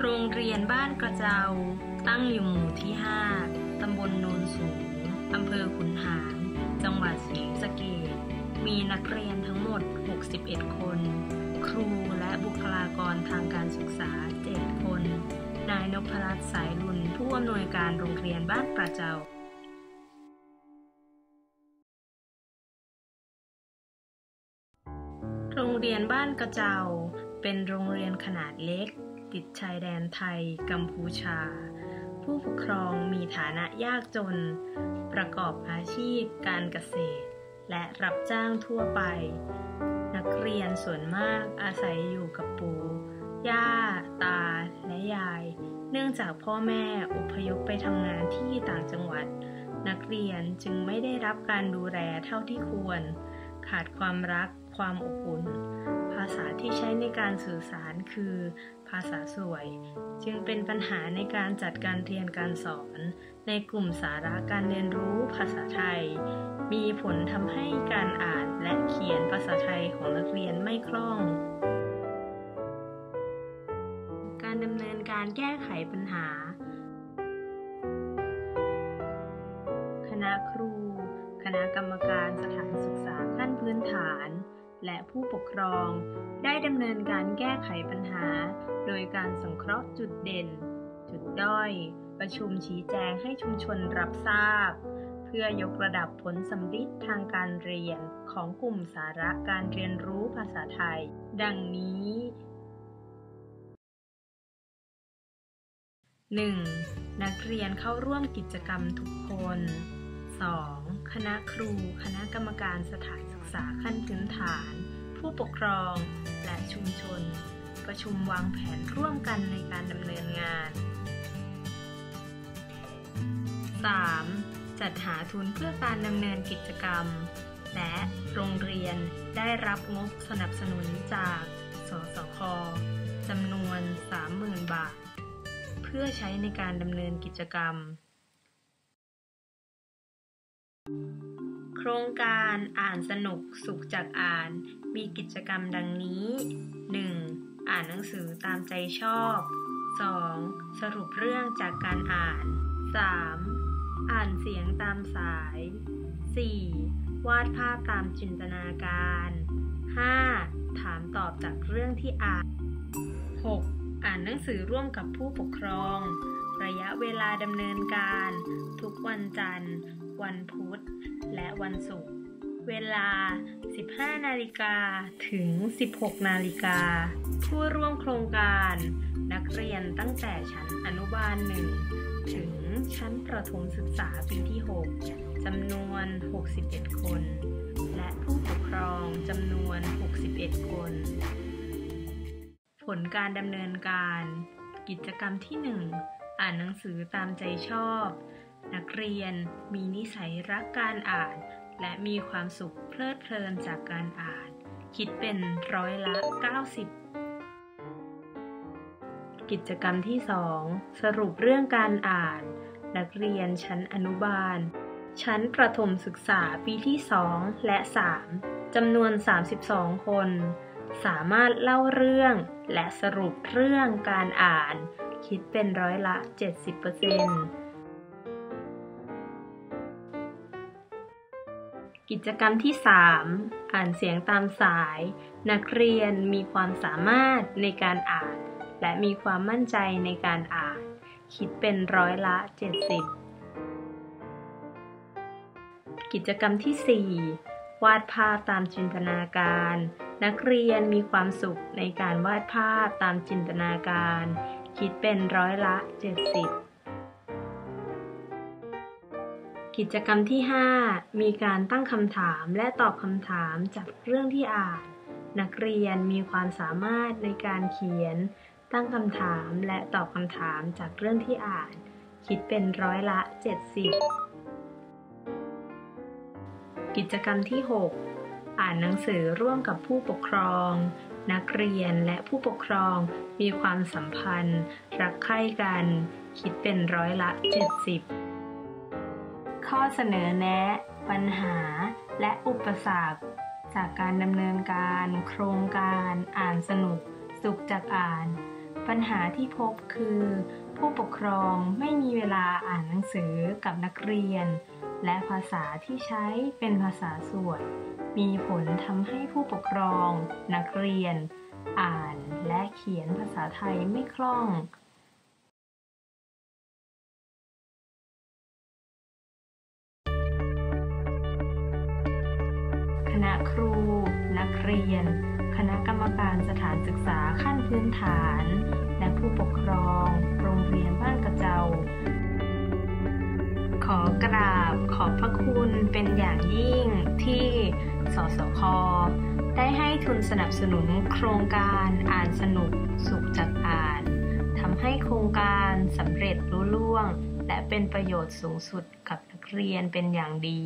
โรงเรียนบ้านกระเจ้า ตั้งอยู่หมู่ที่ 5 ตำบลโนนสูง อำเภอขุนหาร จังหวัดศรีสะเกษมีนักเรียนทั้งหมด 61 คน ครูและบุคลากรทางการศึกษา 7 คน นายนพรัตน์สายลุนผู้อำนวยการโรงเรียนบ้านกระเจ้าโรงเรียนบ้านกระเจ้า เป็นโรงเรียนขนาดเล็ก ติดชายแดนไทย กัมพูชา ผู้ปกครองมีฐานะยากจน ประกอบอาชีพการเกษตร และรับจ้างทั่วไป นักเรียนส่วนมากอาศัยอยู่กับปู่ย่า ตา และยาย เนื่องจากพ่อแม่อพยพไปทำงานที่ต่างจังหวัด นักเรียนจึงไม่ได้รับการดูแลเท่าที่ควร ขาดความรัก ความอบอุ่น ภาษาที่ใช้ในการสื่อสารคือ ภาษาสวย จึงเป็นปัญหาในการจัดการเรียนการสอน ในกลุ่มสาระการเรียนรู้ภาษาไทย มีผลทำให้การอ่านและเขียนภาษาไทยของนักเรียนไม่คล่อง การดำเนินการแก้ไขปัญหา คณะครู คณะกรรมการสถานศึกษาขั้นพื้นฐาน และผู้ปกครอง ได้ดำเนินการแก้ไขปัญหา โดยการสังเคราะห์จุดเด่น จุดด้อย ประชุมชี้แจงให้ชุมชนรับทราบ เพื่อยกระดับผลสำลิดทางการเรียนของกลุ่มสาระการเรียนรู้ภาษาไทย ดังนี้ 1. นักเรียนเข้าร่วมกิจกรรมทุกคน 2. คณะครู คณะกรรมการสถานศาขั้นพื้นฐาน ผู้ปกครอง และชุมชน ประชุมวางแผนร่วมกันในการดำเนินงาน 3. จัดหาทุนเพื่อการดำเนินกิจกรรม และโรงเรียนได้รับงบสนับสนุนจาก สสคจำนวน 30,000 บาท เพื่อใช้ในการดำเนินกิจกรรมโครงการอ่านสนุกสุขจากอ่าน มีกิจกรรมดังนี้ 1. อ่านหนังสือตามใจชอบ 2. สรุปเรื่องจากการอ่าน 3. อ่านเสียงตามสาย 4. วาดภาพตามจินตนาการ 5. ถามตอบจากเรื่องที่อ่าน 6. อ่านหนังสือร่วมกับผู้ปกครอง ระยะเวลาดำเนินการ ทุกวันจันทร์ วันพุธ และวันศุกร์ เวลา 15 นาฬิกาถึง 16 นาฬิกา ผู้ร่วมโครงการ นักเรียนตั้งแต่ชั้นอนุบาล 1 ถึงชั้นประถมศึกษาปีที่ 6 จำนวน 61 คน และผู้ปกครองจำนวน 61 คน ผลการดำเนินการ กิจกรรมที่ 1 อ่านหนังสือตามใจชอบ นักเรียนมีนิสัยรักการอ่าน และมีความสุขเพลิดเพลินจากการอ่าน คิดเป็นร้อยละ 90 กิจกรรมที่ 2 สรุปเรื่องการอ่าน นักเรียนชั้นอนุบาล ชั้นประถมศึกษาปีที่ 2 และ 3จำนวน 32 คน สามารถเล่าเรื่อง และสรุปเรื่องการอ่าน คิดเป็นร้อยละ 70% กิจกรรมที่ 3 อ่านเสียงตามสาย นักเรียนมีความสามารถในการอ่าน และมีความมั่นใจในการอ่าน คิดเป็นร้อยละ 70 กิจกรรมที่ 4 วาดภาพตามจินตนาการ นักเรียนมีความสุขในการวาดภาพตามจินตนาการ คิดเป็นร้อยละ 70 กิจกรรมที่ 5 มีการตั้งคำถามและตอบคำถามจากเรื่องที่อ่าน นักเรียนมีความสามารถในการเขียน ตั้งคำถามและตอบคำถามจากเรื่องที่อ่าน คิดเป็นร้อยละ 70 กิจกรรมที่ 6 อ่านหนังสือร่วมกับผู้ปกครอง นักเรียนและผู้ปกครองมีความสัมพันธ์ รักใคร่กัน คิดเป็นร้อยละ 70 ข้อเสนอแนะ ปัญหา และอุปสรรค จากการดำเนินการ โครงการ อ่านสนุก สุขจากอ่าน ปัญหาที่พบคือ ผู้ปกครองไม่มีเวลาอ่านหนังสือกับนักเรียน และภาษาที่ใช้เป็นภาษาสวดมีผลทำให้ผู้ปกครอง นักเรียน อ่านและเขียนภาษาไทยไม่คล่อง ณะครู นักเรียน คณะกรรมการสถานศึกษาขั้นพื้นฐาน และผู้ปกครอง โรงเรียนบ้านกระเจ้าขอกราบขอบพระคุณเป็นอย่างยิ่งที่สสคได้ให้ทุนสนับสนุนโครงการอ่านสนุกสุขจากอ่านทำให้โครงการสำเร็จลุล่วง และเป็นประโยชน์สูงสุดกับนักเรียนเป็นอย่างดี